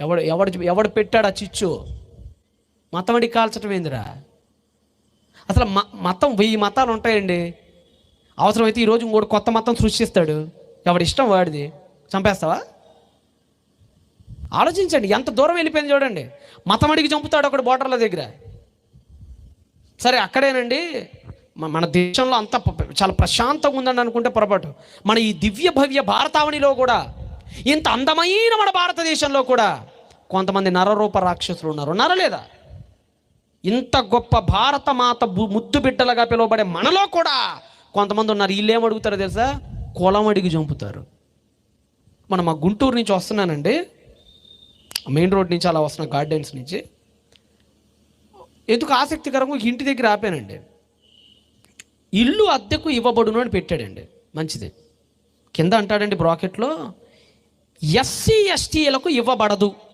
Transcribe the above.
ఎవడు ఎవడు ఎవడు పెట్టాడు ఆ చిచ్చు? మతమడి కాల్చడం ఏందిరా? అసలు మ మతం వెయ్యి మతాలు ఉంటాయండి. అవసరమైతే ఈరోజు ఇంకోటి కొత్త మతం సృష్టిస్తాడు ఎవడి ఇష్టం వాడిది. చంపేస్తావా? ఆలోచించండి ఎంత దూరం వెళ్ళిపోయింది చూడండి. మతం అడిగి చంపుతాడు ఒకడు బోటర్ల దగ్గర. సరే అక్కడేనండి. మన దేశంలో అంత చాలా ప్రశాంతంగా ఉందని అనుకుంటే పొరపాటు. మన ఈ దివ్య భవ్య భారతావనిలో కూడా ఇంత అందమైన మన భారతదేశంలో కూడా కొంతమంది నరరూప రాక్షసులు ఉన్నారు. నరలేదా? ఇంత గొప్ప భారత మాత బు- ముద్దు బిడ్డలుగా పిలువబడే మనలో కూడా కొంతమంది ఉన్నారు. వీళ్ళు ఏం అడుగుతారో తెలుసా? కులం అడిగి చంపుతారు. మనం మా గుంటూరు నుంచి వస్తున్నానండి. మెయిన్ రోడ్ నుంచి అలా వస్తున్న గార్డెన్స్ నుంచి. ఎందుకు ఆసక్తికరంగా ఇంటి దగ్గర ఆపానండి. ఇల్లు అద్దెకు ఇవ్వబడును అని పెట్టాడండి. మంచిది. కింద అంటాడండి బ్రాకెట్లో ఎస్సీ ఎస్టీలకు ఇవ్వబడదు.